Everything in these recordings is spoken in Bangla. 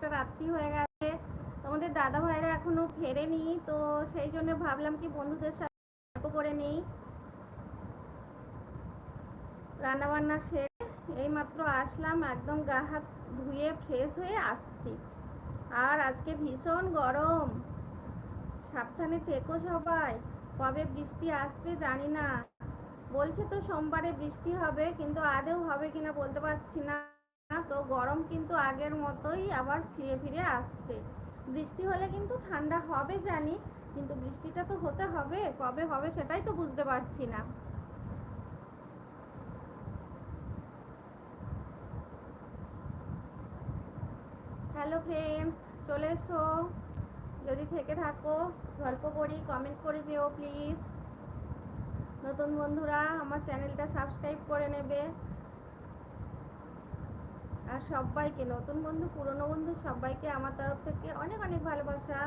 অনেকটা রাত্রি হয়ে গেছে। তোমাদের দাদা ভাইরা এখনও ফেরেনি, তো সেই জন্য ভাবলাম কি বন্ধুদের সাথে গল্প করে নেই। রান্না বান্না সেরে এইমাত্র আসলাম, একদম গা হাত ধুয়ে ফ্রেশ হয়ে আসছি। আর আজকে ভীষণ গরম। সাবধানে থেকো সবাই, কবে বৃষ্টি আসবে জানি না। বলছে তো সোমবারে বৃষ্টি হবে, কিন্তু আদেও হবে কিনা বলতে পারছি না। তো গরম কিন্তু আগের মতোই আবার ফিরে ফিরে আসছে। বৃষ্টি হলে কিন্তু ঠান্ডা হবে জানি, কিন্তু বৃষ্টিটা তো হতে হবে, কবে হবে সেটাই তো বুঝতে পারছি না। হ্যালো ফ্রেন্ডস, চলে এসো। যদি থেকে থাকো, গল্প করি কমেন্ট করে যেও, প্লিজ। নতুন বন্ধুরা, আমার চ্যানেলটা সাবস্ক্রাইব করে নেবে। আর সবাইকে, নতুন বন্ধু, পুরনো বন্ধু, সবাইকে আমার তরফ থেকে অনেক অনেক ভালোবাসা।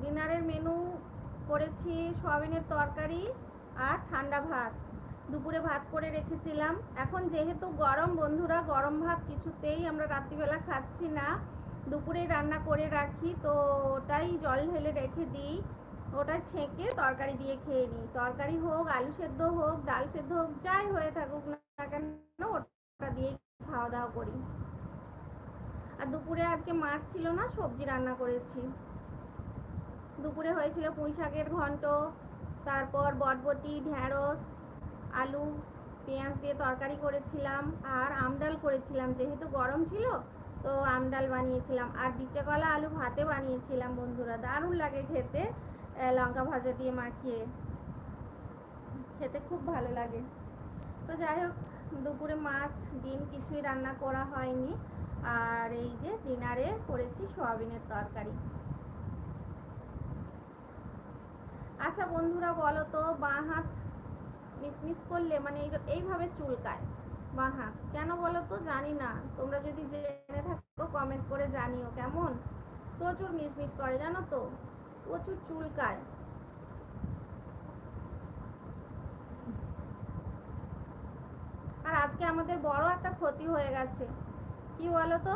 ডিনারের মেনু করেছি সয়াবিনের তরকারি আর ঠান্ডা ভাত। দুপুরে ভাত করে রেখেছিলাম। এখন যেহেতু গরম, বন্ধুরা, গরম ভাত কিছুতেই আমরা রাত্রিবেলা খাচ্ছি না। দুপুরেই রান্না করে রাখি, তো ওটাই জল ঢেলে রেখে দিই। ওটা ছেঁকে তরকারি দিয়ে খেয়ে নিই। তরকারি হোক, আলু সেদ্ধ হোক, ডাল সেদ্ধ হোক, যাই হয়ে থাকুক না কেন, ওটা দিয়ে খাওয়া দাওয়া করি। আর দুপুরে আজকে মাছ ছিল না, সবজি রান্না করেছি। দুপুরে হয়েছিল পুঁই শাকের ঘন্ট, তারপর বটবটি, ঢ্যাঁড়স, আলু, পেঁয়াজ দিয়ে তরকারি করেছিলাম, আর আমডাল করেছিলাম। যেহেতু গরম ছিল, তো আমডাল বানিয়েছিলাম। আর বিচে কলা আলু ভাতে বানিয়েছিলাম বন্ধুরা, দারুণ লাগে খেতে। লঙ্কা ভাজা দিয়ে মাখিয়ে খেতে খুব ভালো লাগে। তো যাই হোক, দুপুরে মাছ, ডিম কিছুই রান্না করা হয়নি। আর এই যে ডিনারে করেছি সয়াবিনের তরকারি। আচ্ছা বন্ধুরা বলো তো, বাঁ হাত মিসমিস করলে মানে এই- এইভাবে চুলকায় বাঁ হাত, কেন বলো তো জানি না। তোমরা যদি জেনে থাকো কমেন্ট করে জানিও কেমন? প্রচুর মিসমিস করে, জানো তো। প্রচুর চুলকায় আর আজকে আমাদের বড় একটা ক্ষতি হয়ে গেছে। কি বলো তো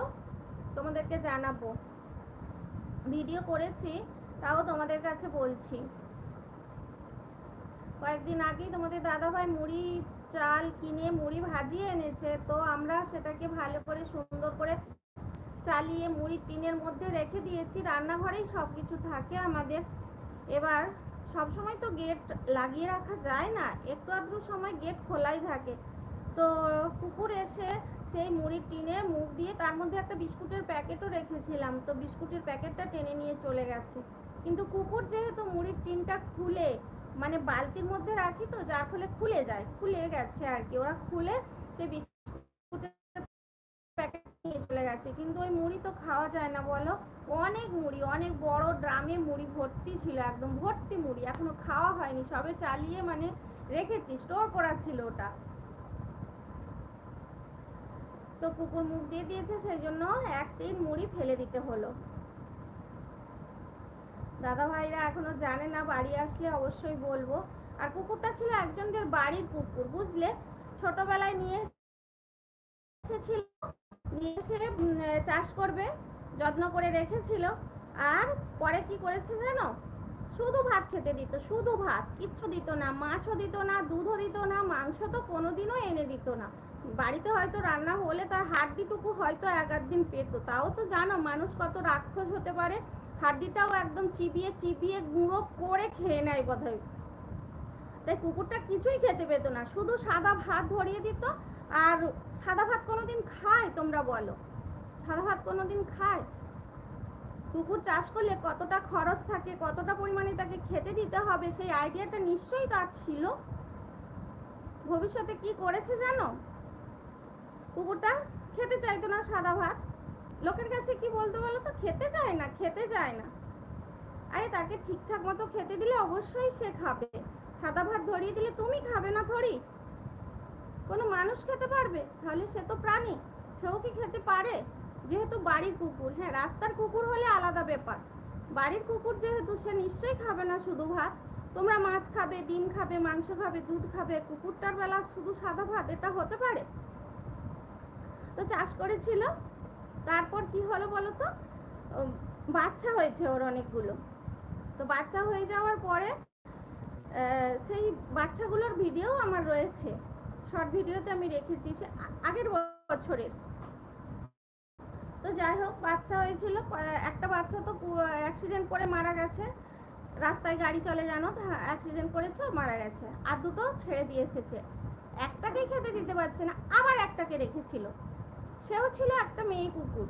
তোমাদেরকে জানাব। ভিডিও করেছি, তাও তোমাদের কাছে বলছি। কয়েকদিন আগেই তোমাদের দাদাভাই মুড়ি, চাল কিনে মুড়ি ভাজিয়ে এনেছে, তো আমরা সেটাকে ভালো করে সুন্দর করে চালিয়ে মুড়ি টিনের মধ্যে রেখে দিয়েছি। রান্নাঘরেই সব কিছু থাকে আমাদের। এবার সব সময় তো গেট লাগিয়ে রাখা যায় না, একটু আধটু সময় গেট খোলাই থাকে। তো কুকুর এসে সেই মুড়ির টিনে মুখ দিয়ে তার মধ্যে একটা বিস্কুটের প্যাকেটও রেখেছিলাম। তো বিস্কুটের প্যাকেটটা টেনে নিয়ে চলে গেছে। কিন্তু কুকুর যেহেতু মুড়ির টিনটা খুলে মানে বালতির মধ্যে রাখি তো, যার ফলে খুলে যায়, খুলে গেছে আর কি। ওরা খুলে সেই বিস্কুটের প্যাকেট নিয়ে চলে গেছে। কিন্তু ওই মুড়ি তো খাওয়া যায় না বলো। অনেক মুড়ি, অনেক বড় ড্রামে মুড়ি ভর্তি ছিল একদম, ভর্তি মুড়ি। এখনও খাওয়া হয়নি, সবে চালিয়ে মানে রেখেছি, স্টোর করা ছিল ওটা। তো কুকুর মুখ দিয়ে দিয়েছে, সেই জন্য এক টিন মুড়ি ফেলে দিতে হলো। দাদা ভাইরা এখনও জানে না বাড়ি আসলে অবশ্যই বলব। আর কুকুরটা ছিল একজনদের বাড়ির কুকুর, বুঝলে? ছোটবেলায় নিয়ে এসেছিল। নিয়ে এসে চাষ করবে, যত্ন করে রেখেছিল। আর পরে কি করেছে জানো? শুধু ভাত খেতে দিত, শুধু ভাত। কিচ্ছু দিত না, মাছও দিত না, দুধও দিত না, মাংস তো কোনোদিনও এনে দিত না। বাড়িতে হয়তো রান্না হলে তার হাড্ডিটুকু হয়তো এক দিন পেত তাও তো জানো, মানুষ কত রাক্ষস হতে পারে। হাড্ডিটাও একদম চিবিয়ে চিবিয়ে গুঁড়ো করে খেয়ে নেয় বোধহয়। তাই কুকুরটা কিছুই খেতে পেতো না, শুধু সাদা ভাত ধরিয়ে দিত আর সাদা ভাত কোনোদিন খায়, তোমরা বলো। সাদা ভাত কোনোদিন খায়? কুকুর চাষ করলে কতটা খরচ থাকে, কতটা পরিমাণে তাকে খেতে দিতে হবে, সেই আইডিয়াটা নিশ্চয়ই তার ছিল। ভবিষ্যতে কি করেছে জানো? কুকুরটা খেতে চাইতো না সাদা ভাত। লোকের কাছে কি বলতে বলো তো? খেতে চায় না, খেতে চায় না। আরে তাকে ঠিকঠাক মতো খেতে দিলে অবশ্যই সে খাবে। সাদা ভাত ধরিয়ে দিলে তুমি খাবে না, থরি। কোনো মানুষ খেতে পারবে? তাহলে সে তো প্রাণী। সেও কি খেতে পারে? যেহেতু বাড়ির কুকুর হ্যাঁ রাস্তার কুকুর হলে আলাদা ব্যাপার। বাড়ির কুকুর যেহেতু সে নিশ্চয়ই খাবে না শুধু ভাত। তোমরা মাছ খাবে, ডিম খাবে, মাংস খাবে, দুধ খাবে, কুকুরটার বেলা শুধু সাদা ভাত, এটা হতে পারে? তো চাষ করেছিল। তারপর কি হলো বলো তো? বাচ্চা হয়েছে ওর অনেকগুলো। তো বাচ্চা হয়ে যাওয়ার পরে সেই বাচ্চাগুলোর ভিডিও আমার রয়েছে। শর্ট ভিডিওতে আমি রেখেছি, সে আগের বছরের। তো যাই হোক, বাচ্চা হয়েছিল একটা বাচ্চা তো অ্যাক্সিডেন্ট করে মারা গেছে। রাস্তায় গাড়ি চলে জানো অ্যাক্সিডেন্ট করেছে, মারা গেছে। আর দুটো ছেড়ে দিয়ে এসেছে। একটাকেই খেতে দিতে পারছে না, আবার একটাকে রেখেছিল। সেও ছিল একটা মেয়ে কুকুর।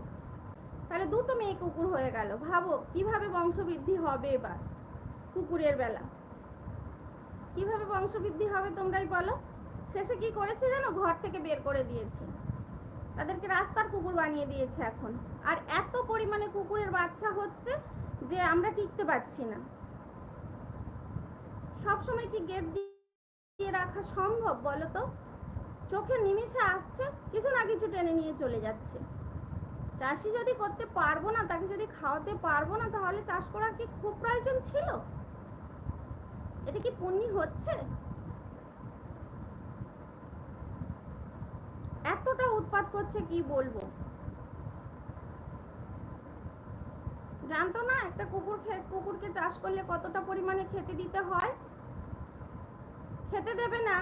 তাহলে দুটো মেয়ে কুকুর হয়ে গেল। ভাবো, কীভাবে বংশবৃদ্ধি হবে এবার? কুকুরের বেলা। কীভাবে বংশবৃদ্ধি হবে তোমরাই বলো? শেষে কি করেছে জানো? ঘর থেকে বের করে দিয়েছে। তাদেরকে রাস্তার কুকুর বানিয়ে দিয়েছে এখন। আর এত পরিমাণে কুকুরের বাচ্চা হচ্ছে যে আমরা টিকতে পারছি না। সবসময় কি গেট দিয়ে রাখা সম্ভব বলো তো? চোখের নিমিষে আসছে, কিছু না কিছু টেনে নিয়ে চলে যাচ্ছে। চাষি যদি করতে পারব না, তাকে যদি খাওয়াতে পারব না, তাহলে চাষ করার কি খুব প্রয়োজন ছিল? এটা কি পুণ্যি হচ্ছে? এতটা উৎপাত করছে কি বলব? জানতো না একটা কুকুর কুকুরকে চাষ করলে কতটা পরিমাণে খেতে দিতে হয়? খেতে দেবে না,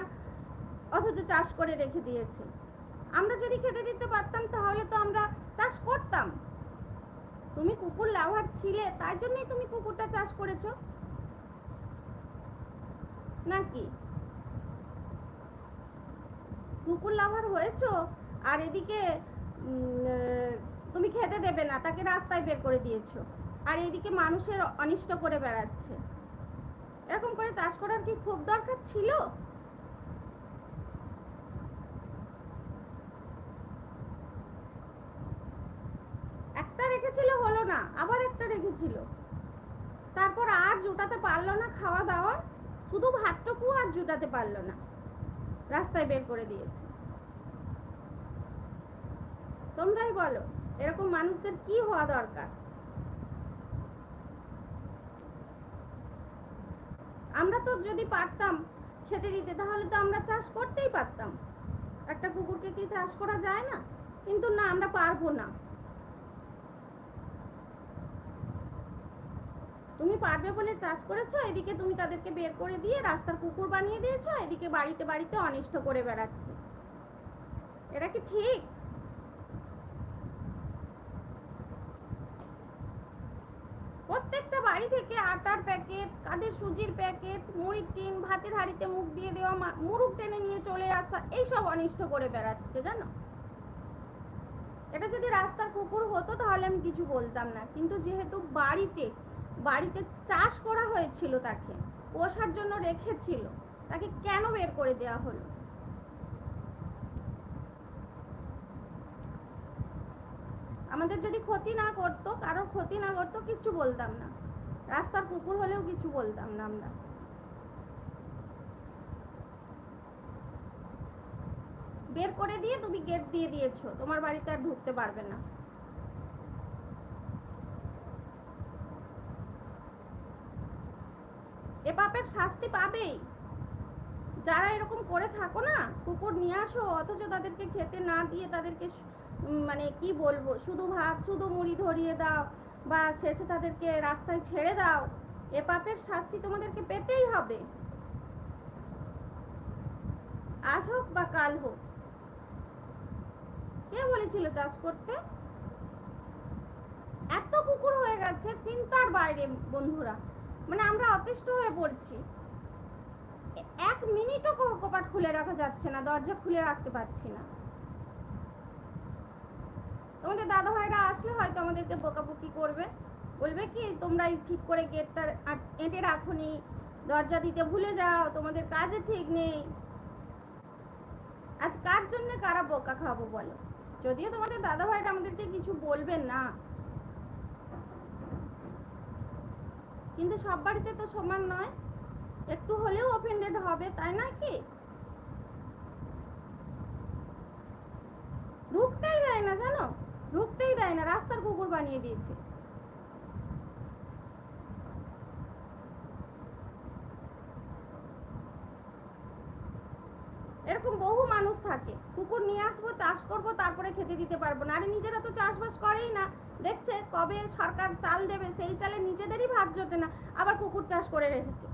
অথচ চাষ করে রেখে দিয়েছে। আমরা যদি খেতে দিতে পারতাম, তাহলে তো আমরা চাষ করতাম। তুমি কুকুর লাভার ছিলে, তাই জন্যই তুমি কুকুরটা চাষ করেছ। নাকি? কুকুর লাভার হয়েছো? আর এদিকে তুমি খেতে দেবে না, তাকে রাস্তায় বের করে দিয়েছ। আর এদিকে মানুষের অনিষ্ট করে বেড়াচ্ছে। এরকম করে চাষ করার কি খুব দরকার ছিল? একটা রেখেছিল হলো না, আবার একটা রেখেছিল। তারপর আর জোটাতে পারল না খাওয়া দাওয়া শুধু ভাতটুকু আর জোটাতে পারল না। রাস্তায় বের করে দিয়েছে। তোমরাই বলো, এরকম মানুষদের কি হওয়া দরকার? আমরা তো যদি পারতাম খেতে দিতে, তাহলে তো আমরা চাষ করতেই পারতাম। একটা কুকুরকে কি চাষ করা যায় না? কিন্তু না, আমরা পারব না। তুমি পারবে বলে চাষ করেছ, এদিকে তুমি তাদেরকে বের করে দিয়ে রাস্তার কুকুর বানিয়ে দিয়েছ, এদিকে বাড়িতে বাড়িতে অনিষ্ট করে বেড়াচ্ছে। এটা কি ঠিক? প্রত্যেকটা বাড়ি থেকে আটার প্যাকেট কাঁধে সুজির প্যাকেট, মুড়ির টিন, ভাতের হাঁড়িতে মুখ দিয়ে দেওয়া মুরুখ টেনে নিয়ে চলে আসা, এইসব অনিষ্ট করে বেড়াচ্ছে, জানো? এটা যদি রাস্তার কুকুর হতো তাহলে আমি কিছু বলতাম না। কিন্তু যেহেতু বাড়িতে বাড়িতে চাষ করা হয়েছিল তাকে, পোষার জন্য রেখেছিল, তাকে কেন বের করে দেওয়া হলো? আমাদের যদি ক্ষতি না করতো, কারোর ক্ষতি না করতো, কিচ্ছু বলতাম না। রাস্তার কুকুর হলেও কিছু বলতাম না আমরা। বের করে দিয়ে তুমি গেট দিয়ে দিয়েছ, তোমার বাড়িতে আর ঢুকতে পারবে না। এ পাপের শাস্তি পাবেই। যারা এরকম করে থাকো না কুকুর নিয়ে আসো, অথচ তাদেরকে খেতে না দিয়ে তাদেরকে মানে কি বলব, শুধু ভাত, শুধু মুড়ি ধরিয়ে দাও বা শেষে তাদেরকে রাস্তায় ছেড়ে দাও, এ পাপের শাস্তি তোমাদেরকে পেতেই হবে। আজ হোক বা কাল হোক। কে বলেছিল চাষ করতে? এত কুকুর হয়ে গেছে, চিন্তার বাইরে বন্ধুরা। মানে আমরা অতিষ্ঠ হয়ে পড়ছি। এক মিনিটও কপাট খুলে রাখা যাচ্ছে না, দরজা খুলে রাখতে পারছি না। তোমাদের দাদা ভাইরা আসলে হয়তো আমাদেরকে বকাবকি করবে। বলবে কি, তোমরা ঠিক করে গেটটা এঁটে রাখোনি। দরজা দিতে ভুলে যাও, তোমাদের কাজে ঠিক নেই। আজ কার জন্য কারা বোকা খাব বলো? যদিও তোমাদের দাদা ভাইরা আমাদেরকে কিছু বলবেন না। কিন্তু সব বাড়িতে তো সমান নয়। একটু হলেও অফেন্ডেড হবে, তাই না কি? ঢুকতেই দেয় না, জানো? ঢুকতেই দেয় না, রাস্তার কুকুর বানিয়ে দিয়েছে। এরকম বহু মানুষ থাকে, কুকুর নিয়ে আসব, চাষ করব, তারপরে খেতে দিতে পারব না। আরে নিজেরা তো চাষবাস করেই না। দেখছে কবে সরকার চাল দেবে, সেই চালে নিজেদেরই ভাত জোটে না, আবার কুকুর চাষ করে রেখেছে।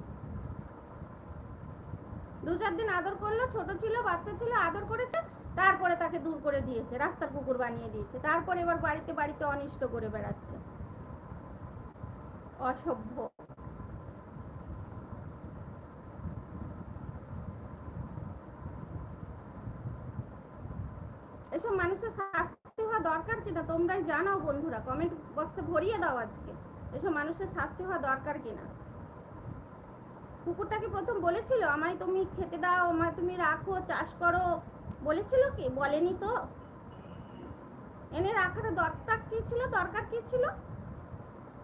দু চার দিন আদর করল, ছোট ছিল, বাচ্চা ছিল, আদর করেছে তারপরে তাকে দূর করে দিয়েছে, রাস্তার কুকুর বানিয়ে দিয়েছে, তারপরে এবার বাড়িতে বাড়িতে অনিষ্ট করে বেড়াচ্ছে। অসভ্য। এসব মানুষের শাস্তি হওয়া দরকার কিনা তোমরাই জানাও বন্ধুরা কমেন্ট বক্সে ভরিয়ে দাও আজকে। এসব মানুষের শাস্তি হওয়া দরকার কিনা কুকুরটাকে প্রথম বলেছিল, আমায় তুমি খেতে দাও, আমায় তুমি রাখো, চাষ করো। বলেছিল কি? বলেনি তো। এনে রাখার দরকার কি ছিল? দরকার কি ছিল?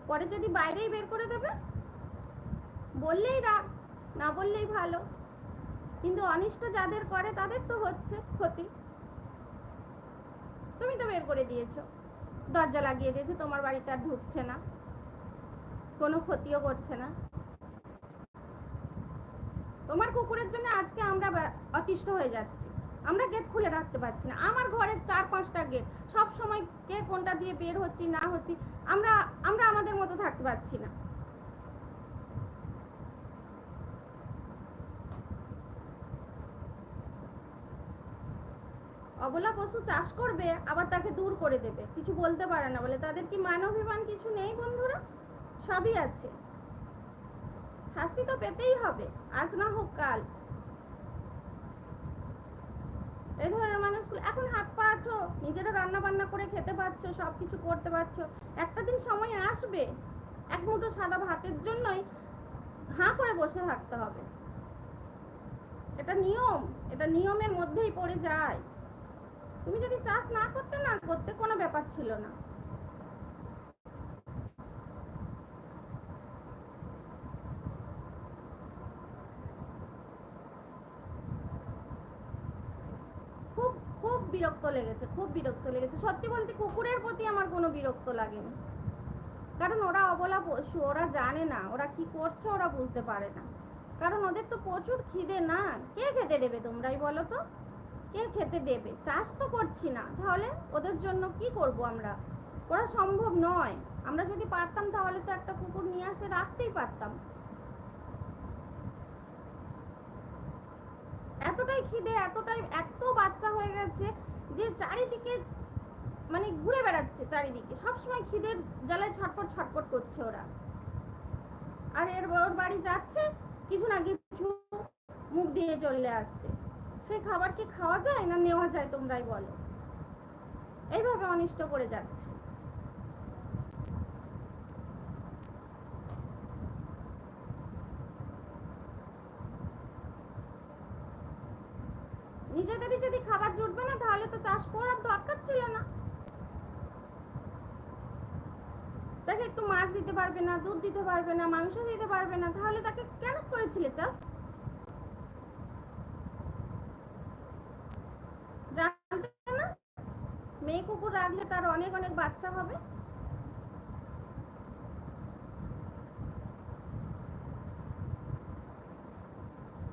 পরে যদি বাইরেই বের করে দেবে? বললেই রাখ না বললেই ভালো। কিন্তু অনিষ্ট যাদের করে, তাদের তো হচ্ছে ক্ষতি। তুমি তো বের করে দিয়েছ। দরজা লাগিয়ে দিয়েছ, তোমার বাড়িতে আর ঢুকছে না। কোনো ক্ষতিও করছে না। তোমার কুকুরের জন্য আজকে আমরা অতিষ্ঠ হয়ে যাচ্ছি। আমরা গেট খুলে রাখতে পারছি না। আমার ঘরের চার পাঁচটা গেট সব সময় কে কোনটা দিয়ে বের হচ্ছি, না হচ্ছি, আমরা আমরা আমাদের মতো থাকতে পারছি না। অবলা পশু চাষ করবে, আবার তাকে দূর করে দেবে। কিছু বলতে পারে না বলে। তাদের কি মানবিমান কিছু নেই বন্ধুরা? সবই আছে। শাস্তি তো পেতেই হবে। আজ না হোক কাল এই ধরনের মানুষগুলো এখন হাত পা আছো, নিজেরা রান্না বান্না করে খেতে পারছ সব কিছু করতে পারছ, একটা দিন সময় আসবে, এক মুঠো সাদা ভাতের জন্যই হাঁ করে বসে থাকতে হবে। এটা নিয়ম, এটা নিয়মের মধ্যেই পড়ে যায়। তুমি যদি চাষ না করতে না করতে কোনো ব্যাপার ছিল না খুব খুব বিরক্ত লেগেছে, খুব বিরক্ত লেগেছে। সত্যি বলতে কুকুরের প্রতি আমার কোনো বিরক্ত লাগেনি। কারণ ওরা অবলা পশু, ওরা জানে না, ওরা কি করছে ওরা বুঝতে পারে না। কারণ ওদের তো প্রচুর খিদে না। কে খেতে দেবে তোমরাই বলো তো? কে খেতে দেবে? চাষ তো করছি না। তাহলে ওদের জন্য কি করব আমরা? করা সম্ভব নয়। আমরা যদি পারতাম তাহলে তো একটা কুকুর নিয়ে আসে রাখতেই পারতাম। এতটাই খিদে, এতটাই, এত বাচ্চা হয়ে গেছে যে চারিদিকে মানে ঘুরে বেড়াচ্ছে চারিদিকে। সবসময় খিদের জ্বালায় ছটপট ছটপট করছে ওরা। আর এর ওর বাড়ি যাচ্ছে, কিছু না কিছু মুখ দিয়ে চলে আসছে। সেই খাবার কি খাওয়া যায় না নেওয়া যায় তোমরাই বলো। এইভাবে অনিষ্ট করে যাচ্ছে। নিজেদেরই যদি খাবার জুটবে তাহলে তো চাষ করার দরকার ছিল না। তাকে একটু মাছ দিতে পারবে না, দুধ দিতে পারবে না, মাংস দিতে পারবে না, তাহলে তাকে কেন করেছিলে চাষ? মেয়ে কুকুর রাখলে তার অনেক অনেক বাচ্চা হবে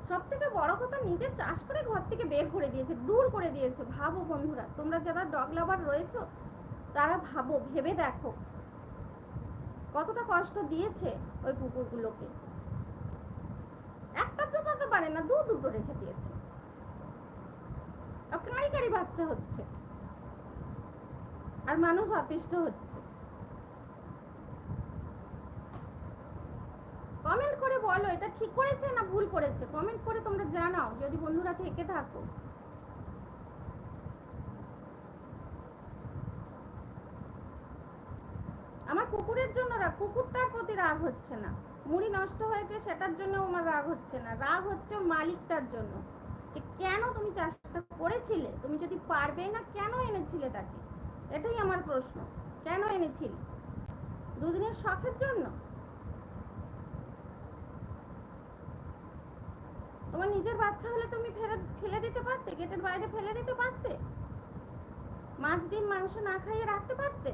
সব থেকে বড় কথা নিজে চাষ করে ঘর থেকে বের করে দিয়েছে, দূর করে দিয়েছে। ভাবো বন্ধুরা, তোমরা যারা ডগ লাভার রয়েছো, তারা ভাবো, ভেবে দেখো। কতটা কষ্ট দিয়েছে ওই কুকুরগুলোকে। একটা চোখাতে পারে না, দু দুটো রেখে দিয়েছে। কাঁড়ি কাঁড়ি বাচ্চা হচ্ছে। আর মানুষ অতিষ্ঠ হচ্ছে কমেন্ট করে বলো, এটা ঠিক করেছে না ভুল করেছে? কমেন্ট করে তোমরা জানাও, যদি বন্ধুরা থেকে থাকো। আমার কুকুরের জন্য রাগ, কুকুরটার প্রতি রাগ হচ্ছে না। মুড়ি নষ্ট হয়েছে, সেটার জন্য আমার রাগ হচ্ছে না। রাগ হচ্ছে মালিকটার জন্য। যে কেন তুমি চাষটা করেছিলে? তুমি যদি পারবে না, কেন এনেছিলে তাকে? এটাই আমার প্রশ্ন। কেন এনেছিলে? দুদিনের শখের জন্য তোমার নিজের বাচ্চা হলে তুমি ফেলে দিতে পারতে? গেটের বাইরে ফেলে দিতে পারতে? মাছ, ডিম, মাংস না খাইয়ে রাখতে পারতে?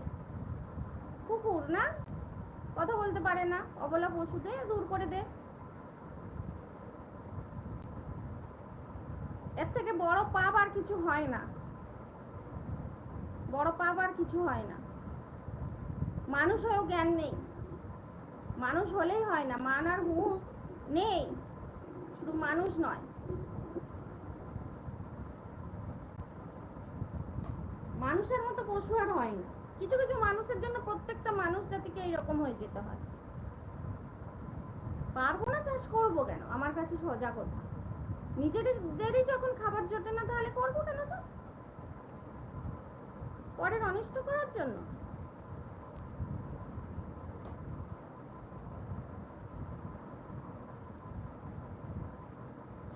কুকুর না? কথা বলতে পারে না। অবলা পশু দে, দূর করে দে। এর থেকে বড় পাপ আর কিছু হয় না। বড় পাপ আর কিছু হয় না। মানুষ হয়েও জ্ঞান নেই। মানুষ হলেই হয় না। মান আর হুঁশ নেই। শুধু মানুষ নয়। মানুষের মতো পশু আর হয় না কিছু কিছু মানুষের জন্য প্রত্যেকটা মানুষ জাতিকে এইরকম হয়ে যেতে হয়। পারব না চাষ করব কেন? আমার কাছে সোজা কথা নিজেদেরই যখন খাবার জোটে না, তাহলে করব কেন তো? পরের অনিষ্ট করার জন্য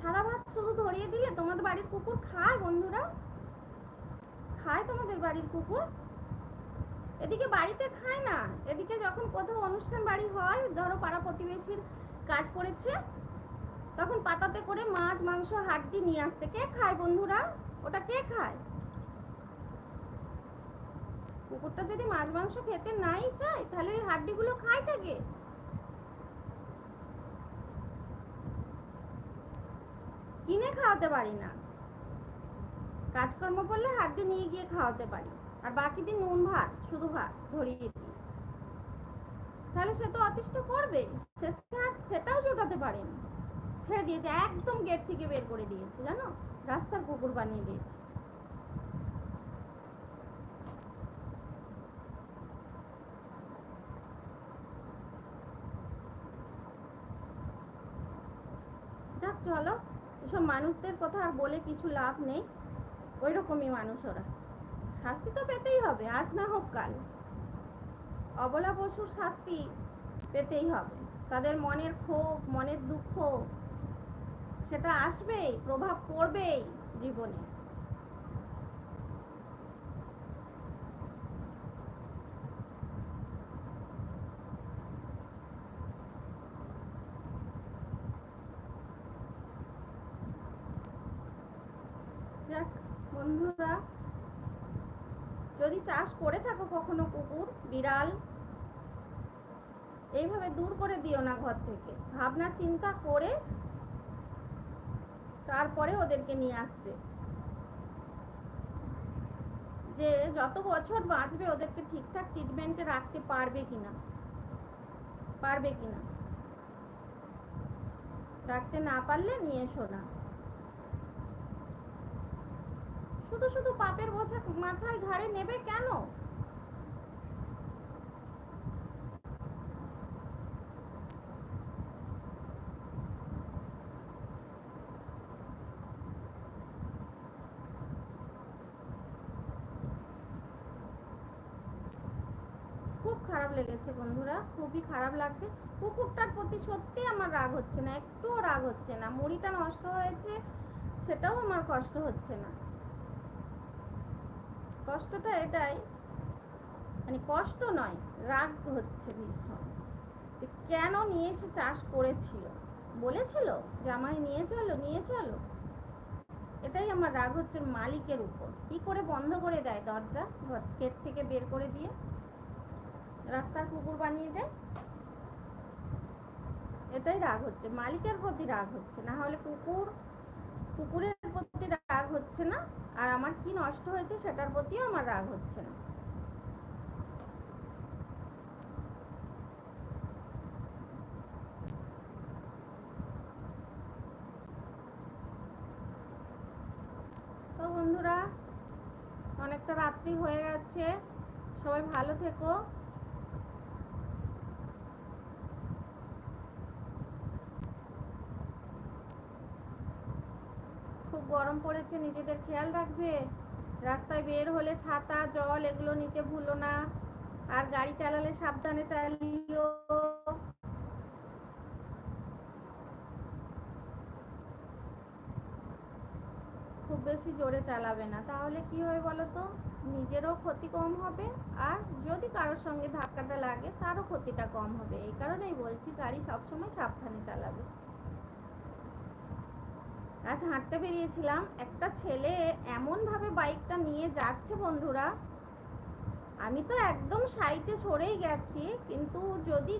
সারা ভাত শুধু ধরিয়ে দিলে তোমাদের বাড়ির কুকুর খায় বন্ধুরা? খায় তোমাদের বাড়ির কুকুর? এদিকে বাড়িতে খায় না। এদিকে যখন কোথাও অনুষ্ঠান বাড়ি হয়, ধরো পাড়া প্রতিবেশীর কাজ করেছে তখন পাতাতে করে মাছ, মাংস, হাড্ডি নিয়ে আসছে। কে খায় বন্ধুরা? ওটা কে খায়? কুকুরটা যদি মাছ, মাংস খেতে নাই চায়, তাহলে ওই হাড্ডিগুলো খায়টা কে কিনে খাওয়াতে পারি না। কাজকর্ম করলে হাড্ডি নিয়ে গিয়ে খাওয়াতে পারি। আর বাকি দিন নুন ভাত, শুধু ভাত, ধরিয়ে দিই। তাহলে সে তো অতিষ্ঠ করবে। সেটাও জোটাতে পারেনি। ছেড়ে দিয়েছে, একদম গেট থেকে বের করে দিয়েছে, জানো? রাস্তার কুকুর বানিয়ে দিয়েছে। চলো। এসব মানুষদের কথা আর বলে কিছু লাভ নেই। ওই রকমই মানুষ ওরা। শাস্তি তো পেতেই হবে, আজ না হোক কাল। অবলা পশুর শাস্তি পেতেই হবে। তাদের মনের ক্ষোভ, মনের দুঃখ, সেটা আসবেই, প্রভাব পড়বেই জীবনে যাক বন্ধুরা যদি চাষ করে থাকো কখনো কুকুর, বিড়াল। এইভাবে দূর করে দিও না ঘর থেকে। ভাবনা, চিন্তা করে তারপরে ওদেরকে নিয়ে আসবে। যে যত বছর বাঁচবে, ওদেরকে ঠিকঠাক ট্রিটমেন্টে রাখতে পারবে কিনা? পারবে কিনা? রাখতে না পারলে নিয়ে এসো না। শুধু শুধু পাপের বোঝা মাথায় ঘাড়ে নেবে কেন? খুব খারাপ লেগেছে বন্ধুরা, খুবই খারাপ লাগছে। কুকুরটার প্রতি সত্যি আমার রাগ হচ্ছে না, একটুও রাগ হচ্ছে না। মুড়িটা নষ্ট হয়েছে, সেটাও আমার কষ্ট হচ্ছে না। কষ্টটা এটাই মানে কষ্ট নয়, রাগ হচ্ছে ভীষণ। যে কেন নিয়ে এসে চাষ করেছিল? বলেছিল? যে আমায় নিয়ে চলো নিয়ে চলো। এটাই আমার রাগ হচ্ছে মালিকের উপর। কি করে বন্ধ করে দেয় দরজা? গেট থেকে বের করে দিয়ে রাস্তার কুকুর বানিয়ে দেয়? এটাই রাগ হচ্ছে। মালিকের প্রতি রাগ হচ্ছে। না হলে কুকুর প্রতি রাগ হচ্ছে না, আর আমার কি নষ্ট হয়েছে সেটার প্রতিও আমার রাগ হচ্ছে না। তো বন্ধুরা, অনেকটা রাত্রি হয়ে গেছে, সবাই ভালো থেকো খুব গরম পড়েছে, নিজেদের খেয়াল রাখবে। রাস্তায় বের হলে ছাতা, জল, এগুলো নিতে ভুলো না। আর গাড়ি চালালে সাবধানে চালিও। খুব বেশি জোরে চালাবে না। তাহলে কি হয় বলো তো? নিজেরও ক্ষতি কম হবে, আর যদি কারোর সঙ্গে ধাক্কাটা লাগে, তারও ক্ষতিটা কম হবে। এই কারণেই বলছি, গাড়ি সবসময় সাবধানে চালাবে। আজ হাঁটতে বেরিয়েছিলাম। একটা ছেলে এমন ভাবে বাইকটা নিয়ে যাচ্ছে বন্ধুরা। আমি তো একদম সাইডে সরেই গেছি, কিন্তু যদি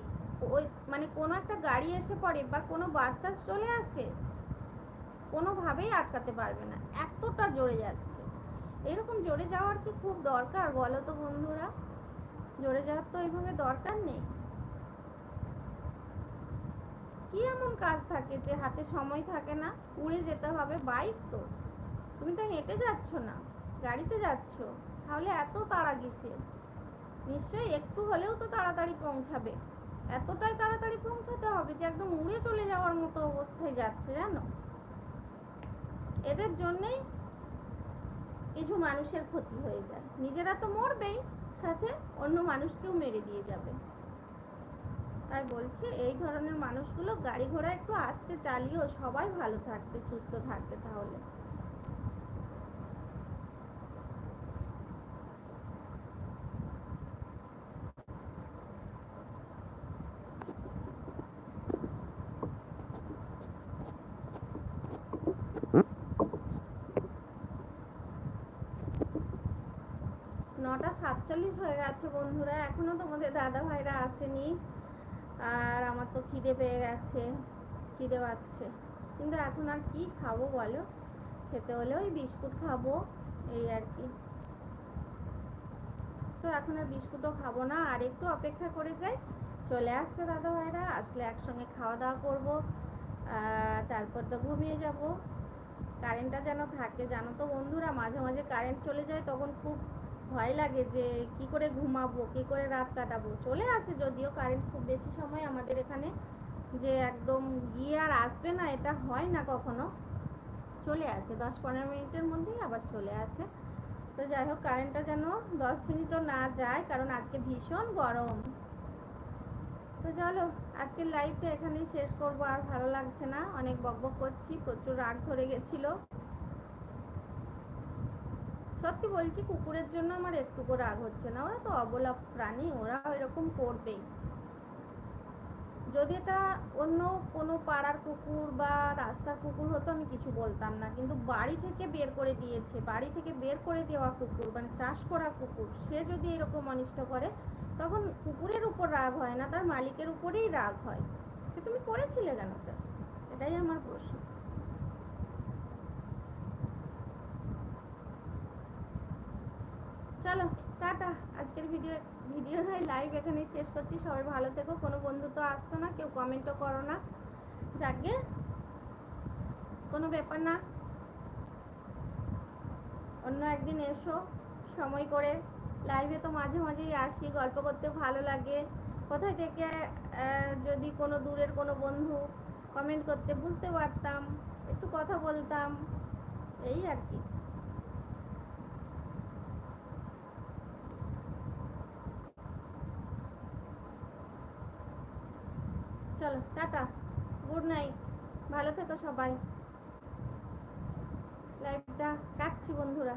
ওই মানে কোনো একটা গাড়ি এসে পড়ে বা কোনো বাচ্চা চলে আসে, কোনোভাবেই আটকাতে পারবে না। এতটা জোরে যাচ্ছে। এরকম জোরে যাওয়ার কি খুব দরকার বলো তো বন্ধুরা? জোরে যাওয়ার তো এইভাবে দরকার নেই। কি এমন কাজ থাকে যে হাতে সময় থাকে না? উড়ে যেতে হবে বাইক তো। তুমি তো হেঁটে যাচ্ছ না, গাড়িতে যাচ্ছ, তাহলে এত তাড়া কিসের? নিশ্চয়ই একটু হলেও তো তাড়াতাড়ি পৌঁছাবে। এতটাই তাড়াতাড়ি পৌঁছাতে হবে যে একদম উড়ে চলে যাওয়ার মতো অবস্থায় যাচ্ছে, জানো? এদের জন্যেই কিছু মানুষের ক্ষতি হয়ে যায়। নিজেরা তো মরবেই, সাথে অন্য মানুষকেও মেরে দিয়ে যাবে। তাই বলছি, এই ধরনের মানুষগুলো গাড়ি ঘোড়া একটু আস্তে চালিয়েও সবাই ভালো থাকবে, সুস্থ থাকবে তাহলে। নটা সাতচল্লিশ হয়ে গেছে বন্ধুরা, এখনও তোমাদের দাদা ভাইরা আসেনি। আর আমার তো খিদে পেয়ে গেছে, খিদে পাচ্ছে। কিন্তু এখন আর কি খাব বলো? খেতে হলে ওই বিস্কুট খাব, এই আর কি। তো এখন আর বিস্কুটও খাব না, আর একটু অপেক্ষা করে যাই। চলে আসবে দাদা ভাইরা, আসলে একসঙ্গে খাওয়া দাওয়া করব তারপর তো ঘুমিয়ে যাব। কারেন্টটা যেন থাকে, জানো তো বন্ধুরা, মাঝে মাঝে কারেন্ট চলে যায়, তখন খুব ভয় লাগে যে কি করে ঘুমাবো, কি করে রাত কাটাবো। চলে আসে যদিও কারেন্ট খুব বেশি সময় আমাদের এখানে যে একদম গিয়ে আর আসবে না, এটা হয় না কখনো। চলে আসে, দশ পনেরো মিনিটের মধ্যেই আবার চলে আসে। তো যাই হোক কারেন্টটা যেন দশ মিনিটও না যায়, কারণ আজকে ভীষণ গরম। তো চলো, আজকের লাইভটা এখানেই শেষ করব, আর ভালো লাগছে না। অনেক বকবক করছি, প্রচুর রাগ ধরে গেছিল। সত্যি বলছি, কুকুরের জন্য আমার একটুকু রাগ হচ্ছে না। ওরা তো অবলা প্রাণী, ওরা এরকম করবেই। যদি এটা অন্য কোনো পাড়ার কুকুর বা রাস্তার কুকুর হতো, আমি কিছু বলতাম না। কিন্তু বাড়ি থেকে বের করে দিয়েছে, বাড়ি থেকে বের করে দেওয়া কুকুর মানে চাষ করা কুকুর, সে যদি এরকম অনিষ্ট করে, তখন কুকুরের উপর রাগ হয় না, তার মালিকের উপরেই রাগ হয়। তুমি করেছিলে কেন? এটাই আমার প্রশ্ন চলো টাটা। আজকের ভিডিও ভিডিও নয় লাইভ এখানেই শেষ করছি। সবাই ভালো থেকো। কোনো বন্ধু তো আসতো না, কেউ কমেন্টও করো না। যাকে কোনো ব্যাপার না। অন্য একদিন এসো। সময় করে লাইভে তো মাঝে মাঝেই আসি। গল্প করতে ভালো লাগে। কোথায় থেকে যদি কোনো দূরের কোনো বন্ধু কমেন্ট করতে বুঝতে পারতাম, একটু কথা বলতাম। এই আর কি। চলো টাটা। Good night. ভালো থেকো সবাই। লাইফটা কাটছি বন্ধুরা।